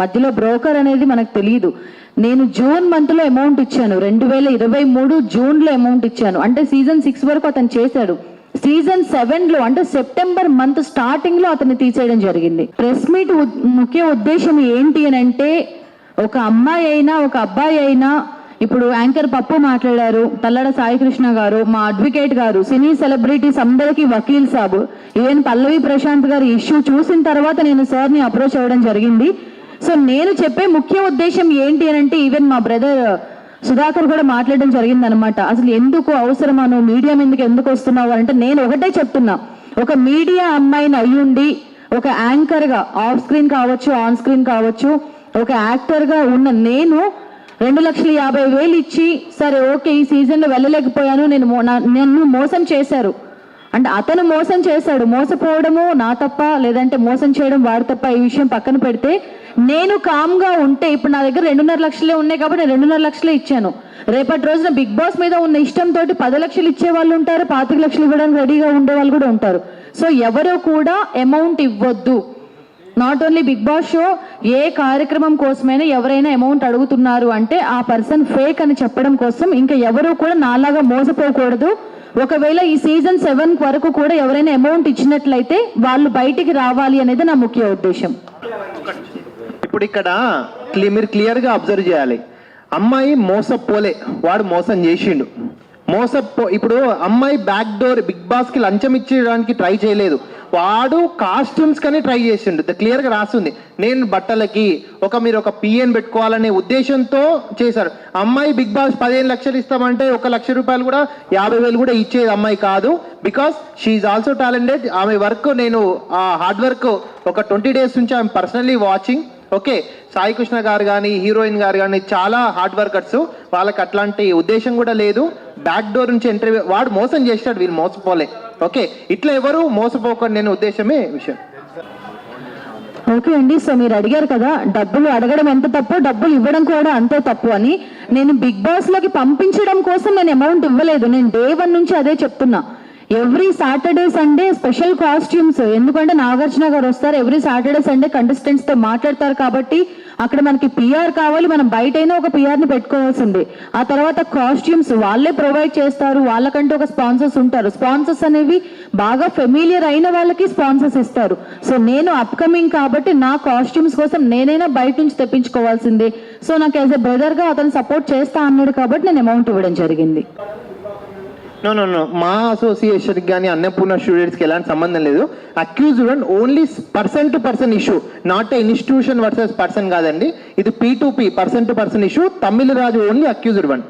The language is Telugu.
మధ్యలో బ్రోకర్ అనేది మనకు తెలియదు నేను జూన్ మంత్లో అమౌంట్ ఇచ్చాను. రెండు వేల ఇరవై మూడు జూన్లో అమౌంట్ ఇచ్చాను. అంటే సీజన్ సిక్స్ వరకు అతను చేశాడు. సీజన్ సెవెన్లో అంటే సెప్టెంబర్ మంత్ స్టార్టింగ్లో అతన్ని తీసేయడం జరిగింది. ప్రెస్ మీట్ ముఖ్య ఉద్దేశం ఏంటి అని అంటే ఒక అమ్మాయి అయినా ఒక అబ్బాయి అయినా ఇప్పుడు యాంకర్ పప్పు మాట్లాడారు తల్లడ సాయికృష్ణ గారు మా అడ్వకేట్ గారు సినీ సెలబ్రిటీస్ అందరికీ వకీల్ సాబ్ ఈవెన్ పల్లవి ప్రశాంత్ గారి ఇష్యూ చూసిన తర్వాత నేను సార్ని అప్రోచ్ అవ్వడం జరిగింది. సో నేను చెప్పే ముఖ్య ఉద్దేశం ఏంటి అని అంటే ఈవెన్ మా బ్రదర్ సుధాకర్ కూడా మాట్లాడడం జరిగింది అనమాట అసలు ఎందుకు అవసరమా? నువ్వు మీడియా మీదకి ఎందుకు వస్తున్నావు అంటే నేను ఒకటే చెప్తున్నా. ఒక మీడియా అమ్మాయిని అయ్యుండి ఒక యాంకర్గా ఆఫ్ స్క్రీన్ కావచ్చు ఆన్ స్క్రీన్ కావచ్చు ఒక యాక్టర్గా ఉన్న నేను రెండు లక్షల యాభై వేలు ఇచ్చి సరే ఓకే ఈ సీజన్లో వెళ్ళలేకపోయాను నేను నా- నన్ను మోసం చేశారు. అంటే అతను మోసం చేశాడు. మోసపోవడము నా తప్ప లేదంటే మోసం చేయడం వాడు తప్ప ఈ విషయం పక్కన పెడితే నేను కామ్గా ఉంటే ఇప్పుడు నా దగ్గర రెండున్నర లక్షలే ఉన్నాయి కాబట్టి నేను రెండున్నర లక్షలే ఇచ్చాను. రేపటి రోజున బిగ్ బాస్ మీద ఉన్న ఇష్టంతో పది లక్షలు ఇచ్చే వాళ్ళు ఉంటారు పాతిక లక్షలు ఇవ్వడానికి రెడీగా ఉండే వాళ్ళు కూడా ఉంటారు. సో ఎవరో కూడా అమౌంట్ ఇవ్వద్దు. Not only Bigg Boss show ఏ కార్యక్రమం కోసమైనా ఎవరైనా అమౌంట్ అడుగుతున్నారు అంటే ఆ పర్సన్ ఫేక్ అని చెప్పడం కోసం ఇంకా ఎవరు కూడా నాలాగా మోసపోకూడదు. ఒకవేళ ఈ సీజన్ సెవెన్ వరకు కూడా ఎవరైనా అమౌంట్ ఇచ్చినట్లయితే వాళ్ళు బయటికి రావాలి అనేది నా ముఖ్య ఉద్దేశం. ఇప్పుడు ఇక్కడ క్లి- మీరు క్లియర్గా అబ్జర్వ్ చేయాలి. అమ్మాయి మోసపోలే వాడు మోసం చేసిండు. మోసపో ఇప్పుడు అమ్మాయి బ్యాక్ డోర్ బిగ్ బాస్కి లంచం ఇచ్చేయడానికి ట్రై చేయలేదు. వాడు కాస్ట్యూమ్స్ కానీ ట్రై చేసిండు. క్లియర్గా రాస్తుంది నేను బట్టలకి ఒక మీరు ఒక పిఎన్ పెట్టుకోవాలనే ఉద్దేశంతో చేశారు. అమ్మాయి బిగ్ బాస్ పదిహేను లక్షలు ఇస్తామంటే ఒక లక్ష రూపాయలు కూడా యాభై వేలు కూడా ఇచ్చేది అమ్మాయి కాదు. బికాస్ షీఈ్ ఆల్సో టాలెంటెడ్ ఆమె వర్క్ నేను హార్డ్ వర్క్ ఒక ట్వంటీ డేస్ నుంచి ఆమె personally watching okay Sai Krishna గారు కానీ హీరోయిన్ గారు కానీ చాలా హార్డ్ వర్కర్స్ వాళ్ళకి అట్లాంటి ఉద్దేశం కూడా లేదు. బ్యాక్ డోర్ నుంచి ఎంట్రీ వాడు మోసం చేస్తాడు వీళ్ళు మోసపోలే. ఓకే? ఇట్లా ఎవరు మోసపోకండి నేను ఉద్దేశమే విషయం. ఓకే అండి సో మీరు అడిగారు కదా డబ్బులు అడగడం ఎంత తప్పు డబ్బులు ఇవ్వడం కూడా అంతే తప్పు అని. నేను బిగ్ బాస్లోకి పంపించడం కోసం నేను అమౌంట్ ఇవ్వలేదు నేను డే వన్ నుంచి అదే చెప్తున్నా. Every Saturday Sunday special costumes ఎందుకంటే నాగార్జున గారు వస్తారు ఎవ్రీ సాటర్డే సండే కంటెస్టెంట్స్తో మాట్లాడతారు కాబట్టి అక్కడ మనకి పిఆర్ కావాలి మనం బయట అయినా ఒక పిఆర్ని పెట్టుకోవాల్సింది పెట్టుకోవాల్సిందే. ఆ తర్వాత కాస్ట్యూమ్స్ వాళ్ళే ప్రొవైడ్ చేస్తారు. వాళ్ళకంటే ఒక స్పాన్సర్స్ ఉంటారు. స్పాన్సర్స్ అనేవి బాగా ఫెమిలియర్ అయిన వాళ్ళకి స్పాన్సర్స్ ఇస్తారు. సో నేను అప్కమింగ్ కాబట్టి నా కాస్ట్యూమ్స్ కోసం నేనైనా బయట నుంచి తెప్పించుకోవాల్సిందే. సో నాకు యాజ్ ఎ బ్రదర్గా అతను సపోర్ట్ చేస్తా అన్నాడు కాబట్టి నేను అమౌంట్ ఇవ్వడం జరిగింది. నో నో నో మా అసోసియేషన్ కానీ అన్నపూర్ణ స్టూడెంట్స్కి ఎలాంటి సంబంధం లేదు. Accused and only person to person issue not a institution versus person కాదండి. ఇది P to P person to person issue Tamil Raju only accused one